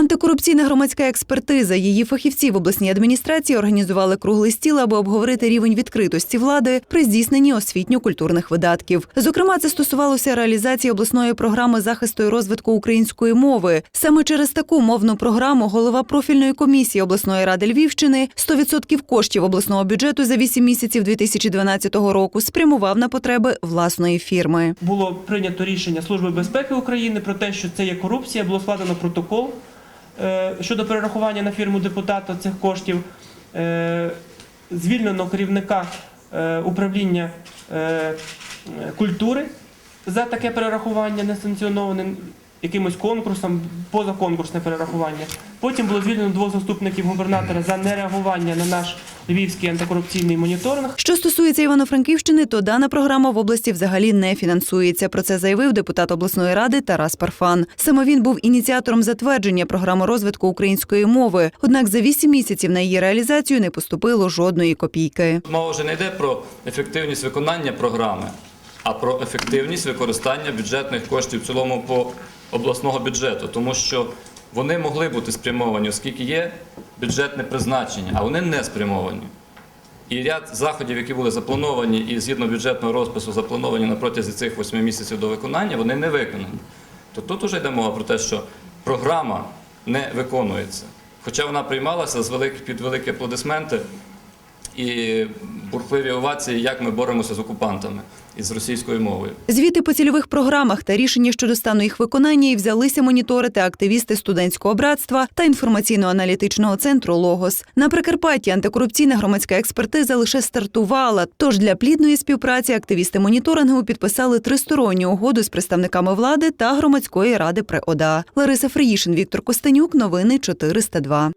Антикорупційна громадська експертиза. Її фахівці в обласній адміністрації організували круглий стіл, аби обговорити рівень відкритості влади при здійсненні освітньо-культурних видатків. Зокрема, це стосувалося реалізації обласної програми захисту і розвитку української мови. Саме через таку мовну програму голова профільної комісії обласної ради Львівщини 100% коштів обласного бюджету за 8 місяців 2012 року спрямував на потреби власної фірми. було прийнято рішення Служби безпеки України про те, що це є корупція. Було складено протокол щодо перерахування на фірму депутата цих коштів. Е, Звільнено керівника е, управління е, е, культури за таке перерахування несанкціоноване якимось конкурсом, позаконкурсне перерахування. Потім було звільнено двох заступників губернатора за нереагування на наш львівський антикорупційний моніторинг. Що стосується Івано-Франківщини, то дана програма в області взагалі не фінансується. Про це заявив депутат обласної ради Тарас Парфан. Саме він був ініціатором затвердження програми розвитку української мови. Однак за вісім місяців на її реалізацію не поступило жодної копійки. Мова вже не йде про ефективність виконання програми, а про ефективність використання бюджетних коштів в цілому по обласного бюджету, тому що вони могли бути спрямовані, оскільки є бюджетне призначення, а вони не спрямовані. І ряд заходів, які були заплановані і згідно бюджетного розпису заплановані на протязі цих восьми місяців до виконання, вони не виконані. То тут вже йде мова про те, що програма не виконується. Хоча вона приймалася з велик, під великі аплодисменти і бурхливі овації, як ми боремося з окупантами і з російською мовою. Звіти по цільових програмах та рішення щодо стану їх виконання і взялися моніторити активісти студентського братства та інформаційно-аналітичного центру Логос. На Прикарпатті антикорупційна громадська експертиза лише стартувала. Тож для плідної співпраці активісти моніторингу підписали тристоронню угоду з представниками влади та громадської ради при ОДА. Лариса Фриїшин, Віктор Костенюк. Новини 402.